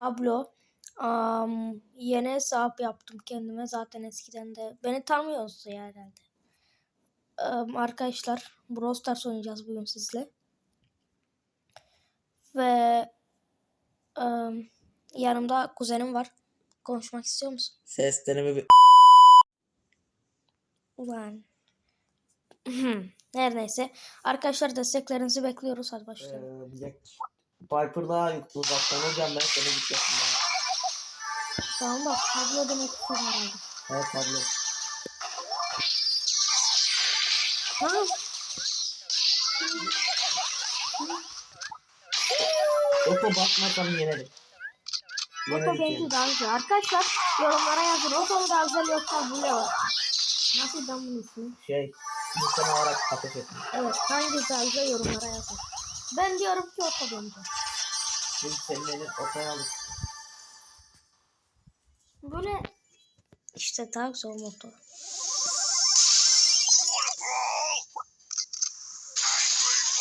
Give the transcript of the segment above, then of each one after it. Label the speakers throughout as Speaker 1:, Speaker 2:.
Speaker 1: Pablo. Am, yeni hesap yaptım kendime zaten eskiden de. Beni tanımıyorsunuz ya herhalde. Am, arkadaşlar Brawl Stars oynayacağız bugün sizle. Ve am, yanımda kuzenim var. Konuşmak istiyor musun?
Speaker 2: Seslerimi bir...
Speaker 1: Ulan. Her neyse. Arkadaşlar desteklerinizi bekliyoruz. Hadi başlayalım.
Speaker 2: Ee. Piper daha uzaktan hocam ben seni git yakından.
Speaker 1: Tamam bak Pablo demek istiyorum herhalde.
Speaker 2: Evet Pablo.
Speaker 1: Ha?
Speaker 2: Oto basmasam yenerim.
Speaker 1: Oto
Speaker 2: yani.
Speaker 1: daha güzel. Arkadaşlar yorumlara yazın. Oto mu daha güzel yoksa bu ne var? Nasıl ben bunu ismi?
Speaker 2: Şey, insan olarak ateş etme.
Speaker 1: Evet hangi daha güzel yorumlara yazın. Ben diyorum ki Oto benimki.
Speaker 2: Çünkü senin elin otoya alır.
Speaker 1: Böyle işte daha güzel Oto.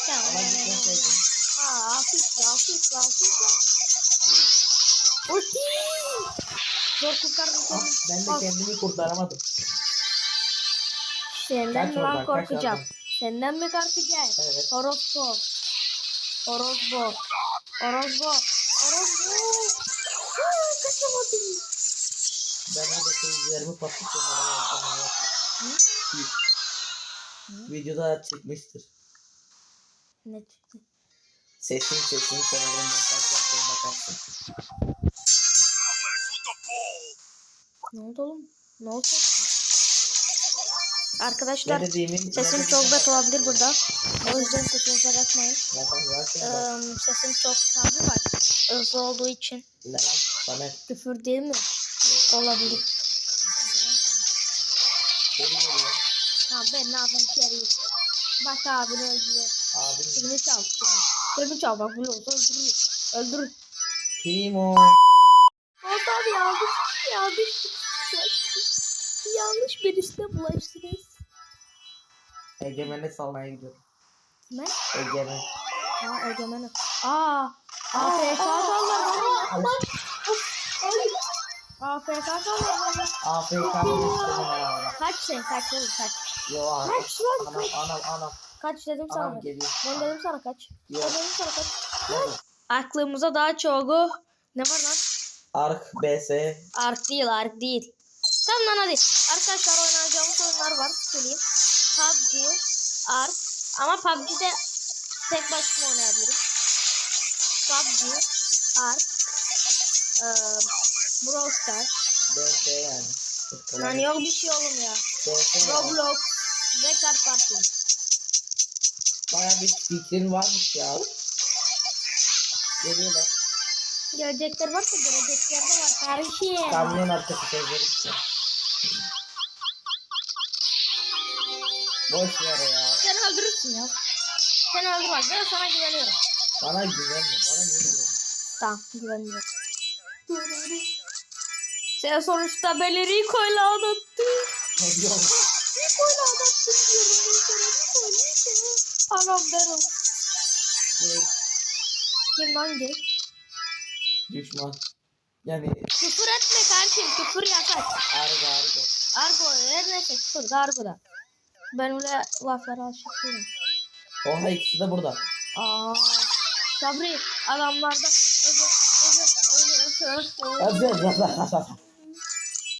Speaker 1: Ya,
Speaker 2: Ama gitmeseydin.
Speaker 1: Aa, hafif ya, hafif ya, hafif ya. Ulti! Zor kurtardım
Speaker 2: Ah,
Speaker 1: seni.
Speaker 2: ben de
Speaker 1: Bak,
Speaker 2: kendimi kurtaramadım.
Speaker 1: Senden
Speaker 2: Kaç
Speaker 1: mi
Speaker 2: oradan,
Speaker 1: lan
Speaker 2: kaç
Speaker 1: korkacağım?
Speaker 2: oradan.
Speaker 1: Senden mi korkacağım?
Speaker 2: Evet.
Speaker 1: Orospu. Orospu. Orospu. Orospu. Aa, Kaçamadım.
Speaker 2: Ben orada sözlerimi oradan yapıyor. Videoda çıkmıştır.
Speaker 1: Ne çıktı?
Speaker 2: Sesin sesin sen oradan mesajlarken bakarsın.
Speaker 1: Ne oldu oğlum? Ne oldu? Arkadaşlar sesim çok bet olabilir burada. O yüzden kusurumuza bakmayın. Ee, sesim çok fazla var. Hızlı olduğu için. Küfür değil mi? Olabilir. Ha ben ne yapayım içeriye. Bak abini öldürüyor.
Speaker 2: Abim
Speaker 1: Filmi çal. Filmi çal bak bunu olsa öldürür. Öldürür.
Speaker 2: Primo.
Speaker 1: Oldu abi yanlış. Yanlış. Yanlış birisine bulaştınız.
Speaker 2: Egemen'e salmaya gidiyorum.
Speaker 1: Ne?
Speaker 2: Egemen.
Speaker 1: Ha egemenim. Aa. AFK kallar. AFK kallar.
Speaker 2: AFK'nın istedim herhalde.
Speaker 1: Kaç sen kaç oğlum kaç.
Speaker 2: Yo abi.
Speaker 1: Kaç lan kaç.
Speaker 2: anam anam.
Speaker 1: Kaç dedim sana.
Speaker 2: Anam geliyor.
Speaker 1: Ben dedim sana kaç.
Speaker 2: Yo.
Speaker 1: Ben dedim sana kaç.
Speaker 2: Yo.
Speaker 1: Aklımıza daha çoğu ne var lan?
Speaker 2: Ark BS.
Speaker 1: Ark değil, Ark değil. Tamam lan hadi. Arkadaşlar oynayacağımız oyunlar var. Söyleyeyim. PUBG, Ark. Ama PUBG'de tek başıma oynayabilirim. PUBG, Ark, eee Brawl Stars.
Speaker 2: BS yani. Çok kolay.
Speaker 1: Lan yok bir şey oğlum ya.
Speaker 2: Yani.
Speaker 1: Roblox ve Kart Party.
Speaker 2: Baya bir fikrin varmış ya. Geliyorlar.
Speaker 1: Gelecekler varsa gelecekler de var. Kardeşim.
Speaker 2: Kamyon arkası sözleri. Boş ver ya.
Speaker 1: Sen öldürürsün ya. Sen öldür bak. Ben sana güveniyorum.
Speaker 2: Bana güvenme. Bana güvenme.
Speaker 1: Tamam güvenmiyorum. Sen sonuçta beni Rico'yla aldattın.
Speaker 2: Diyorsun?
Speaker 1: Rico'yla aldattın diyorum ben sana. Rico, Rico. Anam derim.
Speaker 2: Şey,
Speaker 1: Kim lan gay?
Speaker 2: düşman. Yani
Speaker 1: Küfür etme kardeşim. Küfür yasak.
Speaker 2: argo argo.
Speaker 1: Argo her neyse küfür argo da. Ben öyle laflara alışık değilim.
Speaker 2: Oha ikisi de burada.
Speaker 1: Aa, Sabri adamlarda özür özür özür özür